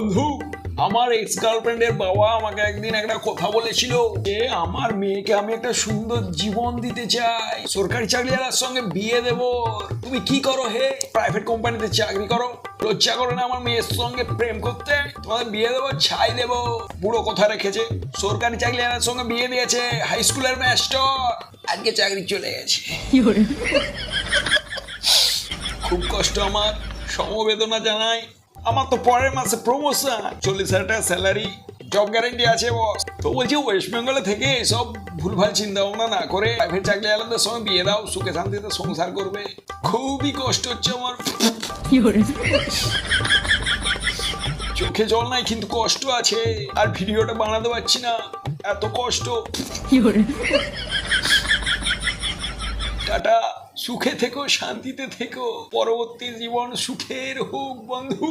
বন্ধু আমার এক্স গার্লফ্রেন্ডের বাবা আমাকে একদিন একটা কথা বলেছিল যে আমার মেয়েকে আমি একটা সুন্দর জীবন দিতে চাই। সরকারি চাকরিওয়ালার সঙ্গে বিয়ে দেব। তুমি কি করো হে? প্রাইভেট কোম্পানিতে চাকরি করো। লজ্জা করো না আমার মেয়ের সঙ্গে প্রেম করতে? তোমাদের বিয়ে দেবো ছাই দেবো। বুড়ো কথা রেখেছে। সরকারি চাকরিওয়ালার সঙ্গে বিয়ে দিয়েছে। হাই স্কুলের মাস্টার আজকে চাকরি চলে গেছে। খুব কষ্ট আমার। সমবেদনা জানাই আমার তো পরের মাসে প্রমোশন চল্লিশ হাজার টাকা স্যালারি জব গ্যারেন্টি আছে বস তো বলছি ওয়েস্ট বেঙ্গলে থেকে সব ভুলভাল চিন্তা ভাবনা না করে প্রাইভেট চাকরি আলাদার সঙ্গে বিয়ে দাও সুখে শান্তিতে সংসার করবে। খুবই কষ্ট হচ্ছে আমার। চোখে জল নাই কিন্তু কষ্ট আছে। আর ভিডিওটা বানাতে পারছি না। এত কষ্ট। টাটা। সুখে থেকো শান্তিতে থেকো পরবর্তী জীবন সুখের হোক বন্ধু।